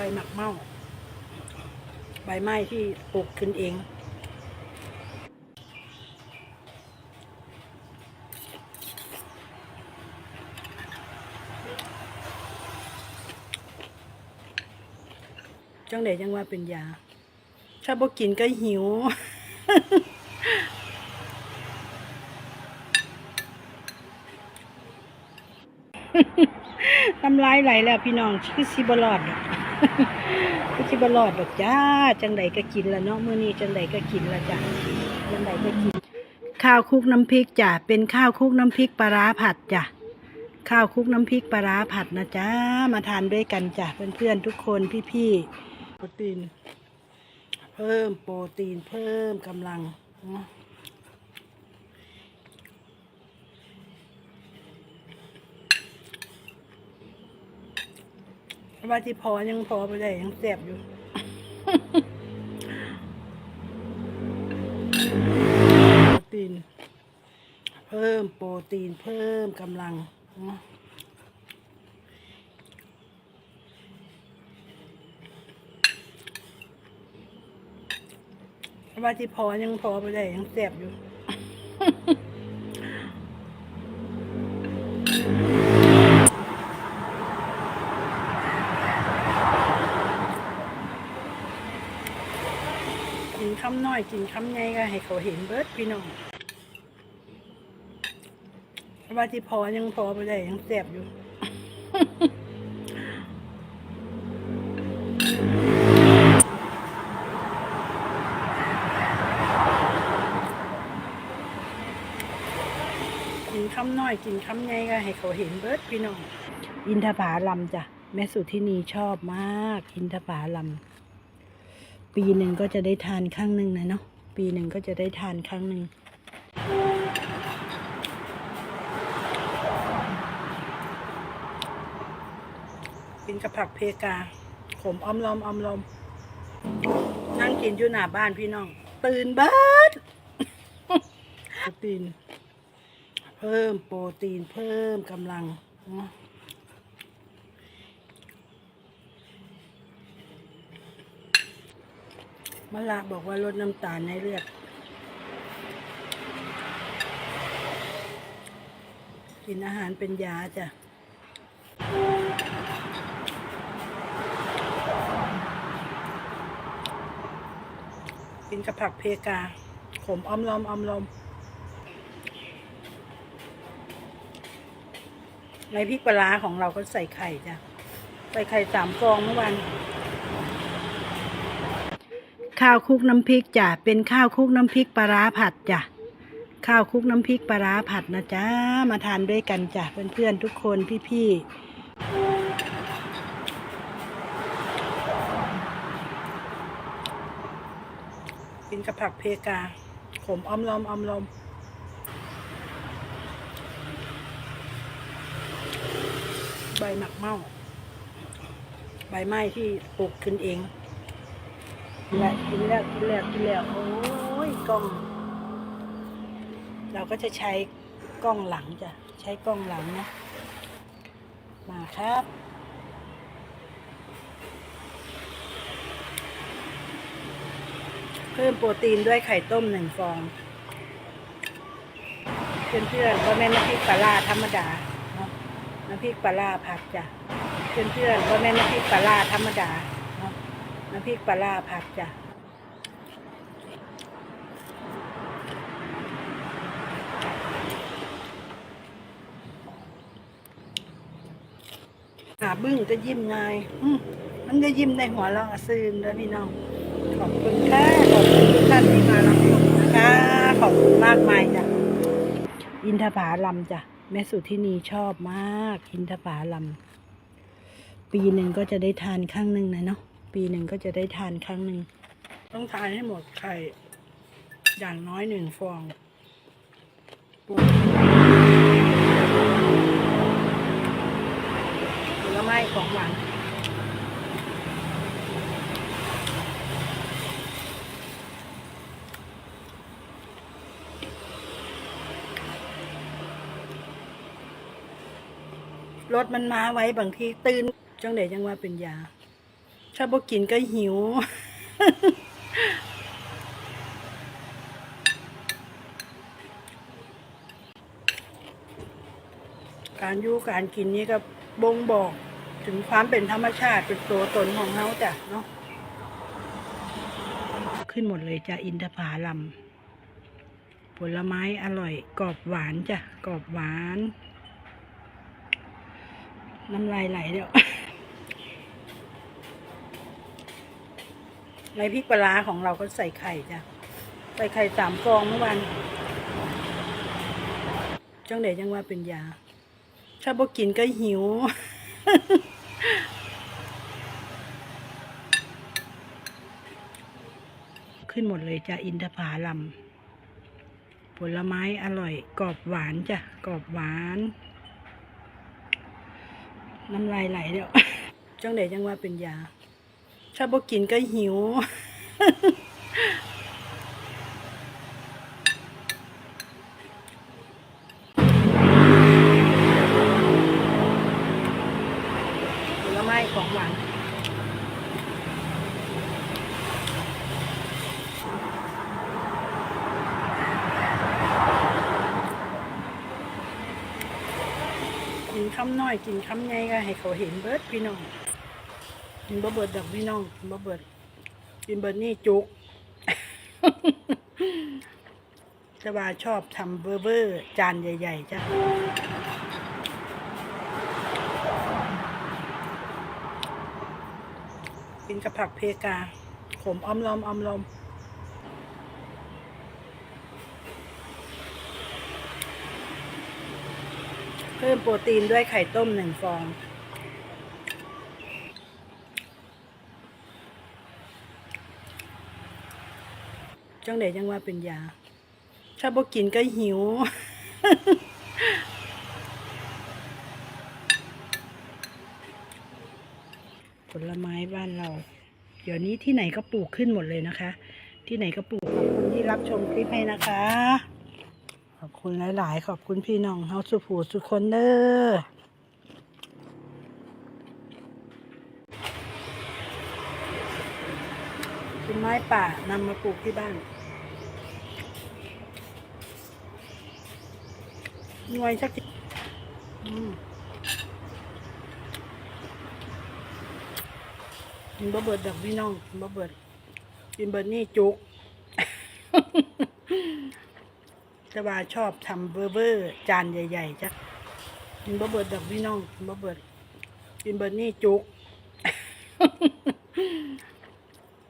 ใบหมักเมาใบไม้ที่ปลูกขึ้นเอง จังไดจังว่าเป็นยา ถ้าบ่กินก็หิวน้ำลายไหลแล้วพี่น้องคือสิบลอด กคือสิบลอดดอกจ้า จังไดก็กินละเนาะมื้อนี้จังไดก็กินละจ้ะจังไดก็กิน ข้าวคลุกน้ำพริกจ้ะเป็นข้าวคลุกน้ำพริกปลาร้าผัดจ้ะข้าวคลุกน้ำพริกปลาร้าผัดนะจ้ามาทานด้วยกันจ้ะเพื่อนๆทุกคนพี่ๆโปรตีน เพิ่มโปรตีนเพิ่มกำลังเนาะ ว่าที่พอยังพอไปได้ยังแสบอยู่โปรตีน เพิ่มโปรตีนเพิ่มกำลังเนาะว่าที่พอยังพอไปได้ยังแสบอยู่ คำน้อยกินคำใหญ่ก็ให้เขาเห็นเบิดพี่น้องว่าที่พอยังพอไปได้ยังแสบอยู่กินคำน้อยกินคำใหญ่ก็ให้เขาเห็นเบิดพี่น้องอินทผาลัมจ้ะแม่สุทินีชอบมาก อินทผาลัม ปีหนึ่งก็จะได้ทานครั้งหนึ่งนะเนาะปีหนึ่งก็จะได้ทานครั้งหนึ่งกินกับผักเพกา ขมอมลอมอมลอมนั่งกินอยู่หน้าบ้านพี่น้อง ตื่นเบิดโปรตีน เพิ่มโปรตีนเพิ่มกำลังเนาะ มะละบอกว่าลดน้ำตาลในเลือด กินอาหารเป็นยาจ้ะกินกับผักเพกา ขมอมลอมอมลอมในพริกปลาร้าของเราก็ใส่ไข่จ้ะ ใส่ไข่สามฟองเมื่อวาน ข้าวคุกน้ำพริกจ้ะเป็นข้าวคุกน้ำพริกปลาร้าผัดจ้ะข้าวคุกน้ำพริกปลาร้าผัดนะจ๊ะมาทานด้วยกันจ้ะเพื่อนๆทุกคนพี่ๆกินกับผักเพกา ขมอมลอมอมลอมใบหมักเมา ใบไม้ที่ปลูกขึ้นเอง และกินแล้วกินแล้วกินแล้วโอ้ยกล้อง เราก็จะใช้กล้องหลังจ้ะใช้กล้องหลังนะมาครับเพิ่มโปรตีนด้วยไข่ต้มหนึ่งฟอง เพื่อนๆก็แม่น้ำพริกปลาร้าธรรมดาเนาะน้ำพริกปลาร้าผัดจ้ะเพื่อนๆก็แม่น้ำพริกปลาร้าธรรมดา น้ำพริกปลาร้าผัดจ้ะหาบึ้งจะยิ้มง่ายมันจะยิ้มในหัวเราะซื่นแล้วพี่น้อง ขอบคุณค่ะ ขอบคุณทุกท่านที่มารับชมนะคะ ขอบคุณมากมายจ้ะ อินทผาลัมจ้ะ แม่สุทินีชอบมาก อินทผาลัม ปีหนึ่งก็จะได้ทานครั้งหนึ่งนะเนาะ ปีหนึ่งก็จะได้ทานครั้งหนึ่ง ต้องทานให้หมดไข่ อย่างน้อยหนึ่งฟองผลไม้ของหวานรถมันมาไว้บางทีตื่นจังเดจังว่าเป็นยา ถ้าบ่กินก็หิว การอยู่การกินนี่ก็บ่งบอกถึงความเป็นธรรมชาติเป็นตัวตนของเขาจ้ะเนาะขึ้นหมดเลยจ้ะอินทผาลัมผลไม้อร่อยกรอบหวานจ้ะกรอบหวาน น้ำลายไหลเดี๋ยว ในพริกปลาของเราก็ใส่ไข่จ้ะ ใส่ไข่สามฟองเมื่อวานจังเดจังว่าเป็นยา ถ้าบ่กินก็หิว ขึ้นหมดเลยจ้ะ อินทผาลัมผลไม้อร่อย กรอบหวานจ้ะ กรอบหวาน น้ำลายไหลเดียวจังเดจังว่าเป็นยา ถ้าบ่กินก็หิว ผลไม้ของหวานกินคำน้อยกินคำใหญ่ก็ให้เขาเห็นเบิดพี่น้อง กินบ่เบิดดอกพี่น้องกินบ่เบิด กินเบิดนี่จุกจะว่าชอบทำเบอร์เบอร์จานใหญ่ ๆจ้ะกินกับผักเพกา ขมอมลอมออมลอมเพิ่มโปรตีนด้วยไข่ต้มหนึ่งฟอง จังเดจังว่าเป็นยา ถ้าบ่กินก็หิว ผลไม้บ้านเรา เดี๋ยวนี้ที่ไหนก็ปลูกขึ้นหมดเลยนะคะ ที่ไหนก็ปลูก ขอบคุณที่รับชมคลิปให้นะคะ ขอบคุณหลาย ๆ ขอบคุณพี่น้องเฮาสุผูสุคนเด้อต้นไม้ป่านำมาปลูกที่บ้าน หน่วยสักทีอืมกินบะเบิดดอกพี่น้องกินบะเบิดกินเบิดนี่จุกจะวาชอบทำเบอร์เบอร์จานใหญ่ๆจ้ะกินบะเบิดดอกพี่น้องกินบะเบิดกินเบิดนี่จุก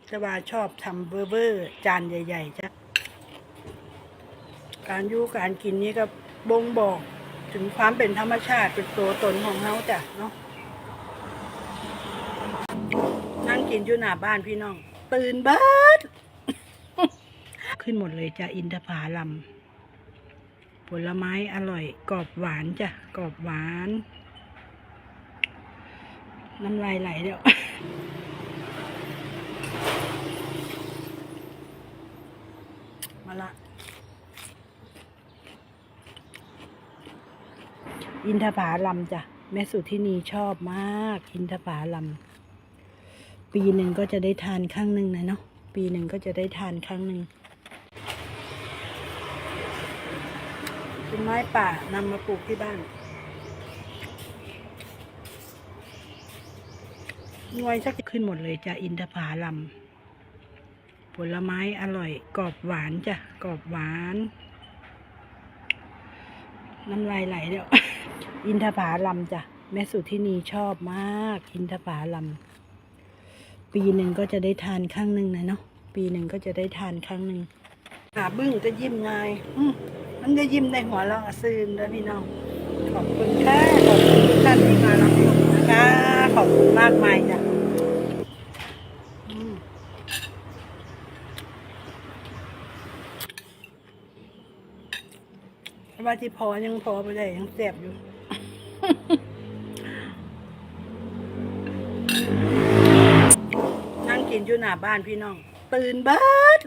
จะวาชอบทำเบอร์เบอร์จานใหญ่ๆจ้ะการยู่การกินนี่ก็ บ่งบอกถึงความเป็นธรรมชาติเป็นตัวตนของเขาจ้ะเนาะนั่งกินอยู่หน้าบ้านพี่น้อง ตื่นเบิด ขึ้นหมดเลยจ้ะอินทผาลัมผลไม้อร่อย กรอบหวานจ้ะกรอบหวาน น้ำลายไหลเดียวมาละ อินทผาลัมจ้ะแม่สุทินีชอบมาก อินทผาลัม ปีหนึ่งก็จะได้ทานครั้งหนึ่งนะเนาะปีหนึ่งก็จะได้ทานครั้งหนึ่งเป็นไม้ป่านำมาปลูกที่บ้านหน่วยสักขึ้นหมดเลยจ้ะอินทผาลัม ผลไม้อร่อย กรอบหวานจ้ะกรอบหวาน น้ำลายไหลเดี๋ยว อินทผาลัมจ้ะแม่สุที่นีชอบมาก อินทผาลัม ปีหนึ่งก็จะได้ทานครั้งหนึ่งนะเนาะปีหนึ่งก็จะได้ทานครั้งหนึ่งหาบึ้งจะยิ้มไงมันจะยิ้มในหัวเราะซึมแล้วพี่น้องขอบคุณค่ะขอบคุณท่านที่มารับชมนะคะ ขอบคุณมากมายจ้ะอืม ว่าที่พอยังพอไปได้ยังเสียบอยู่นั่งกินอยู่หน้าบ้านพี่น้อง ตื่นเบิด